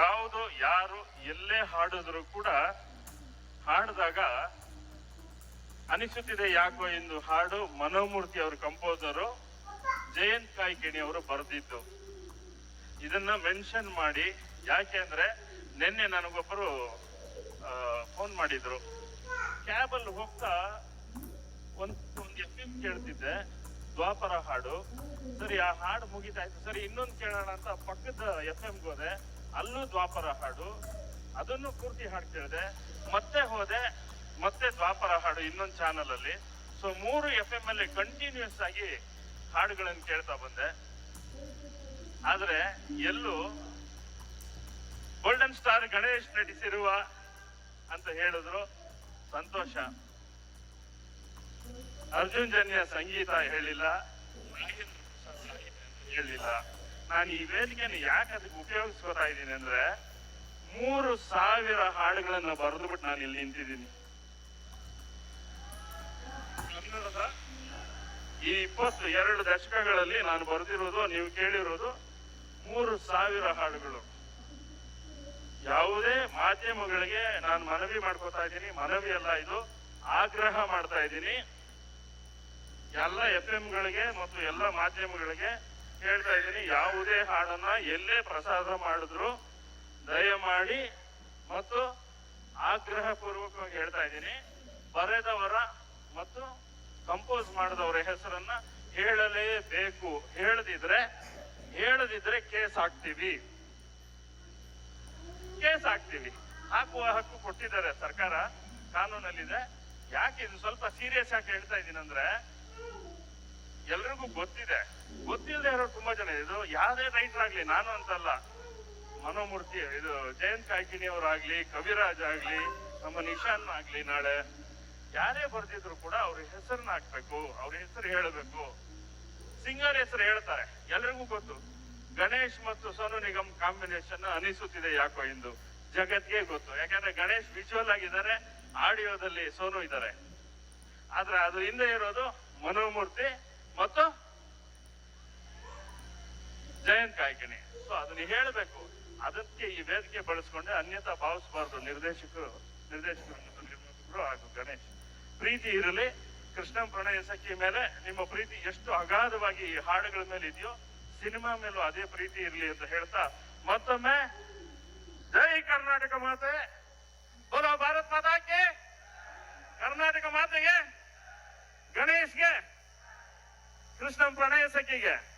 ಯಾವುದು ಯಾರು ಎಲ್ಲೇ ಹಾಡಿದ್ರು ಕೂಡ ಹಾಡಿದಾಗ ಅನಿಸುತ್ತಿದೆ ಯಾಕೋ ಎಂದು ಹಾಡು ಮನೋಮೂರ್ತಿ ಅವರು ಕಂಪೋಸರು ಜಯಂತ್ ಕಾಯ್ಕಿಣಿ ಅವರು ಬರೆದಿದ್ದು. ಇದನ್ನ ಮೆನ್ಷನ್ ಮಾಡಿ, ಯಾಕೆ ಅಂದ್ರೆ ನಿನ್ನೆ ನನಗೊಬ್ಬರು ಫೋನ್ ಮಾಡಿದ್ರು. ಕ್ಯಾಬಲ್ಲಿ ಹೋಗ್ತಾ ಒಂದ್ ಒಂದ್ ಎಫ್ ಎಂ ಕೇಳ್ತಿದ್ದೆ, ದ್ವಾಪರ ಹಾಡು. ಸರಿ, ಆ ಹಾಡು ಮುಗಿತಾಯ್ತು. ಸರಿ, ಇನ್ನೊಂದು ಕೇಳೋಣ ಅಂತ ಪಕ್ಕದ ಎಫ್ ಎಂ ಹೋದೆ. ಅಲ್ಲೂ ದ್ವಾಪರ ಹಾಡು, ಅದನ್ನು ಪೂರ್ತಿ ಹಾಡು ಕೇಳಿದೆ, ಮತ್ತೆ ಹೋದೆ, ಮತ್ತೆ ದ್ವಾಪರ ಹಾಡು ಇನ್ನೊಂದು ಚಾನಲ್ ಅಲ್ಲಿ. ಸೊ ಮೂರು ಎಫ್ ಎಂ ಅಲ್ಲಿ ಕಂಟಿನ್ಯೂಸ್ ಆಗಿ ಹಾಡುಗಳನ್ನು ಕೇಳ್ತಾ ಬಂದೆ. ಆದ್ರೆ, ಎಲ್ಲೂ ಗೋಲ್ಡನ್ ಸ್ಟಾರ್ ಗಣೇಶ್ ನಟಿಸಿರುವ ಅಂತ ಹೇಳಿದ್ರು. ಸಂತೋಷ. ಅರ್ಜುನ್ ಜನ್ಯ ಸಂಗೀತ ಹೇಳಿಲ್ಲ ಹೇಳಿಲ್ಲ. ನಾನು ಈ ವೇದಿಕೆಯನ್ನು ಯಾಕೆ ಅದಕ್ಕೆ ಉಪಯೋಗಿಸ್ಕೊತಾ ಇದ್ದೀನಿ ಅಂದ್ರೆ ಮೂರು ಸಾವಿರ ಹಾಡುಗಳನ್ನ ಬರೆದುಬಿಟ್ಟು ನಾನು ಇಲ್ಲಿ ನಿಂತಿದ್ದೀನಿ. ಈ ಇಪ್ಪತ್ತು ಎರಡು ದಶಕಗಳಲ್ಲಿ ನಾನು ಬರೆದಿರೋದು, ನೀವು ಕೇಳಿರೋದು ಮೂರು ಸಾವಿರ ಹಾಡುಗಳು. ಯಾವುದೇ ಮಾಧ್ಯಮಗಳಿಗೆ ನಾನು ಮನವಿ ಮಾಡ್ಕೋತಾ ಇದ್ದೀನಿ, ಮನವಿ ಅಲ್ಲ ಇದು, ಆಗ್ರಹ ಮಾಡ್ತಾ ಇದ್ದೀನಿ. ಎಲ್ಲ ಎಫ್ ಗಳಿಗೆ ಮತ್ತು ಎಲ್ಲ ಮಾಧ್ಯಮಗಳಿಗೆ ಹೇಳ್ತಾ ಇದ್ದೀನಿ. ಯಾವುದೇ ಹಾಡನ್ನ ಎಲ್ಲೇ ಪ್ರಸಾದ ಮಾಡಿದ್ರು ದಯಮಾಡಿ ಮತ್ತು ಆಗ್ರಹ ಪೂರ್ವಕವಾಗಿ ಹೇಳ್ತಾ ಇದ್ದೀನಿ. ಬರೆದವರ ಮತ್ತು ಕಂಪೋಸ್ ಮಾಡಿದವರ ಹೆಸರನ್ನ ಹೇಳಲೇಬೇಕು ಹೇಳದಿದ್ರೆ ಹೇಳದಿದ್ರೆ ಕೇಸ್ ಹಾಕ್ತೀವಿ. ಕೇಸ್ ಹಾಕ್ತೀವಿ. ಹಾಕುವ ಹಕ್ಕು ಕೊಟ್ಟಿದ್ದಾರೆ ಸರ್ಕಾರ, ಕಾನೂನಲ್ಲಿದೆ. ಯಾಕೆ ಇದು ಸ್ವಲ್ಪ ಸೀರಿಯಸ್ ಆಗಿ ಹೇಳ್ತಾ ಇದ್ದೀನಿ ಅಂದ್ರೆ ಎಲ್ರಿಗೂ ಗೊತ್ತಿದೆ. ಗೊತ್ತಿಲ್ಲದೆ ಇರೋರು ತುಂಬಾ ಜನ ಇದು. ಯಾವ್ದೇ ರೈಟರ್ ಆಗ್ಲಿ ನಾನು ಅಂತಲ್ಲ. ಮನೋಮೂರ್ತಿ, ಇದು ಜಯಂತ್ ಕಾಯ್ಕಿಣಿ ಅವರಾಗ್ಲಿ, ಕವಿರಾಜ್ ಆಗ್ಲಿ, ನಮ್ಮ ನಿಶಾನ್ ಆಗ್ಲಿ ನಾಳೆ. ಯಾರೇ ಬರ್ದಿದ್ರು ಕೂಡ ಅವ್ರ ಹೆಸರನ್ನ ಹಾಕ್ಬೇಕು, ಅವ್ರ ಹೆಸರು ಹೇಳಬೇಕು. ಸಿಂಗರ್ ಹೆಸರು ಹೇಳ್ತಾರೆ. ಎಲ್ರಿಗೂ ಗೊತ್ತು. ಗಣೇಶ್ ಮತ್ತು ಸೋನು ನಿಗಮ್ ಕಾಂಬಿನೇಷನ್ ಅನಿಸುತ್ತಿದೆ ಯಾಕೋ ಇಂದು. ಜಗತ್ಗೆ ಗೊತ್ತು. ಯಾಕಂದ್ರೆ ಗಣೇಶ್ ವಿಜುವಲ್ ಆಗಿದ್ದಾರೆ, ಆಡಿಯೋದಲ್ಲಿ ಸೋನು ಇದ್ದಾರೆ. ಆದ್ರೆ ಅದು ಹಿಂದೆ ಇರೋದು ಮನೋಮೂರ್ತಿ ಮತ್ತು ಕಾಯ್ಕಣಿ ಸೊ ಅದನ್ನ ಹೇಳಬೇಕು. ಅದಕ್ಕೆ ಈ ವೇದಿಕೆ ಬಳಸ್ಕೊಂಡೆ ಅನ್ಯತಾ ಭಾವಿಸಬಾರ್ದು ನಿರ್ದೇಶಕರು ನಿರ್ದೇಶಕರು ನಿರ್ಮಾಪಕರು ಹಾಗೂ ಗಣೇಶ್. ಪ್ರೀತಿ ಇರಲಿ ಕೃಷ್ಣ ಪ್ರಣಯ ಸಖಿ ಮೇಲೆ ನಿಮ್ಮ ಪ್ರೀತಿ ಎಷ್ಟು ಅಗಾಧವಾಗಿ ಈ ಹಾಡುಗಳ ಮೇಲೆ ಇದೆಯೋ, ಸಿನಿಮಾ ಮೇಲೂ ಅದೇ ಪ್ರೀತಿ ಇರಲಿ ಅಂತ ಹೇಳ್ತಾ ಮತ್ತೊಮ್ಮೆ ಜೈ ಕರ್ನಾಟಕ ಮಾತೆ. ಬೋಲೋ ಭಾರತ್ ಮಾತಾಕೆ ಕರ್ನಾಟಕ ಮಾತೆಗೆ, ಗಣೇಶ್ಗೆ ಕೃಷ್ಣ ಪ್ರಣಯ ಸಖಿಗೆ.